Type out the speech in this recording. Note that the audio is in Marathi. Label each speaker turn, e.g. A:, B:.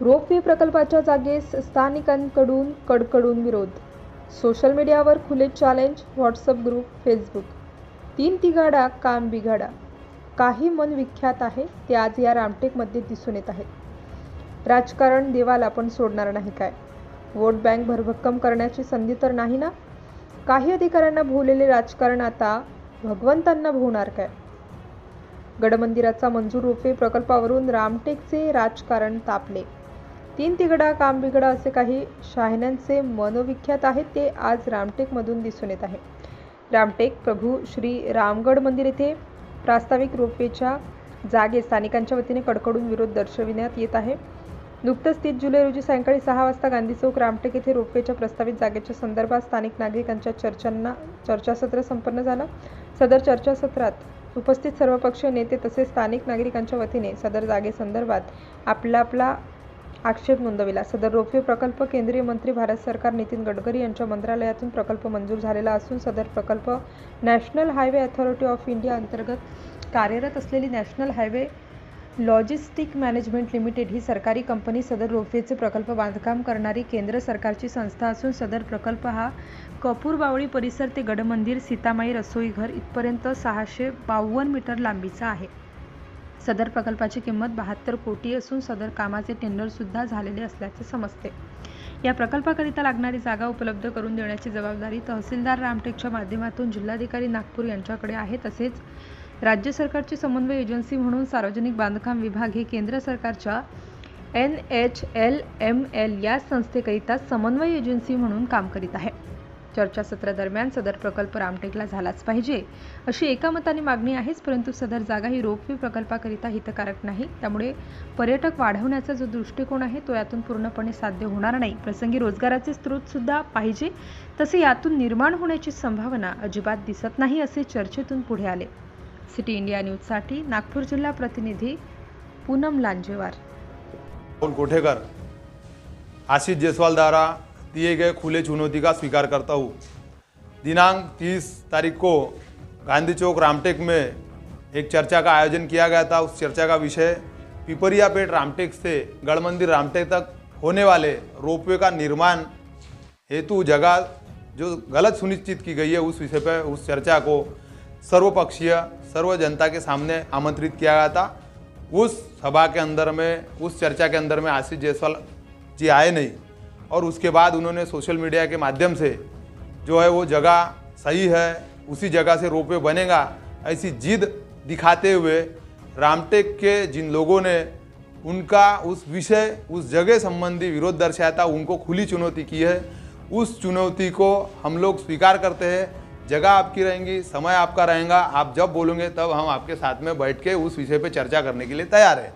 A: रोपवे प्रकल्पाच्या जागेस स्थानिकांकडून कडकडून विरोध. सोशल मीडियावर खुले चॅलेंज व्हॉट्सअप ग्रुप फेसबुक तीन तिघाडा काम बिघाडा. काही मन विख्यात आहे ते आज या रामटेकमध्ये दिसून येत आहे राजकारण देवाला पण सोडणार नाही काय? वोट बँक भरभक्कम करण्याची संधी तर नाही ना? काही अधिकाऱ्यांना भोवलेले राजकारण आता भगवंतांना भोवणार काय? गडमंदिराचा मंजूर रोपवे प्रकल्पावरून रामटेकचे राजकारण तापले. तीन तिघडा काम बिघडा असे काही शहाण्यांचे मनोविख्यात आहेत ते आज रामटेकमधून दिसून येत आहे. रामटेक प्रभू श्री रामगड मंदिर येथे प्रास्ताविक रोपवेच्या जागे स्थानिकांच्या वतीने कडकडून विरोध दर्शविण्यात येत आहे. नुकतंच तीस जुलै रोजी सायंकाळी सहा वाजता गांधी चौक रामटेक येथे रोपवेच्या प्रस्तावित जागेच्या संदर्भात स्थानिक नागरिकांच्या चर्चांना चर्चासत्र संपन्न झालं. सदर चर्चासत्रात उपस्थित सर्वपक्षीय नेते तसेच स्थानिक नागरिकांच्या वतीने सदर जागेसंदर्भात आपला आपला आक्षेप नोंदविला. सदर रोपवे प्रकल्प केंद्रीय मंत्री भारत सरकार नितीन गडकरी यांच्या मंत्रालयातून प्रकल्प मंजूर झालेला असून सदर प्रकल्प national highway authority of India अंतर्गत कार्यरत असलेली national highway logistic management limited ही सरकारी कंपनी सदर रोपवेचे प्रकल्प बांधकाम करणारी केंद्र सरकारची संस्था असून सदर प्रकल्प हा कपूर बावळी परिसर ते गडमंदिर सीतामाई रसोईघर इथपर्यंत सहाशे बावन्न मीटर लांबीचा आहे. सदर प्रकल्पाची किंमत बहात्तर कोटी असून सदर कामाचे टेंडरसुद्धा झालेले असल्याचे समजते. या प्रकल्पाकरिता लागणारी जागा उपलब्ध करून देण्याची जबाबदारी तहसीलदार रामटेकच्या माध्यमातून जिल्हाधिकारी नागपूर यांच्याकडे आहे. तसेच राज्य सरकारची समन्वय एजन्सी म्हणून सार्वजनिक बांधकाम विभाग हे केंद्र सरकारच्या N H L M L या संस्थेकरिता समन्वय एजन्सी म्हणून काम करीत आहे. चर्चासत्रादरम्यान सदर प्रकल्प रामटेकला झालाच पाहिजे. अशी एकामताने मागणी आहेच परंतु सदर जागा ही रोपवे प्रकल्पाकरिता हितकारक नाही. त्यामुळे पर्यटक वाढवण्याचा जो दृष्टिकोन आहे तो यातून पूर्णपणे साध्य होणार नाही. प्रसंगी रोजगाराचे स्रोत सुद्धा पाहिजे तसे यातून निर्माण होण्याची संभावना अजिबात दिसत नाही असे चर्चेतून पुढे आले. सिटी इंडिया न्यूजसाठी नागपूर जिल्हा प्रतिनिधी पूनम लांजेवार.
B: कोठेकर? आशिष जायसवाल द्वारा दिए गए खुले चुनौती का स्वीकार करता हूँ। दिनांक 30 तारीख को गांधी चौक रामटेक में एक चर्चा का आयोजन किया गया था। उस चर्चा का विषय पिपरिया पेट रामटेक से गढ़मंदिर रामटेक तक होने वाले रोपवे का निर्माण हेतु जगह जो गलत सुनिश्चित की गई है, उस विषय पर उस चर्चा को सर्वपक्षीय, सर्व जनता के सामने आमंत्रित किया गया था। उस सभा के अंदर में, उस चर्चा के अंदर में आशीष जायसवाल जी आए नहीं। और उसके बाद उन्होंने सोशल मीडिया के माध्यम से जो है वो जगह सही है, उसी जगह से रोपवे बनेगा, ऐसी जिद दिखाते हुए रामटेक के जिन लोगों ने उनका उस विषय, उस जगह संबंधी विरोध दर्शाया था, उनको खुली चुनौती की है। उस चुनौती को हम लोग स्वीकार करते हैं। जगह आपकी रहेंगी, समय आपका रहेगा, आप जब बोलोगे तब हम आपके साथ में बैठ के उस विषय पर चर्चा करने के लिए तैयार हैं।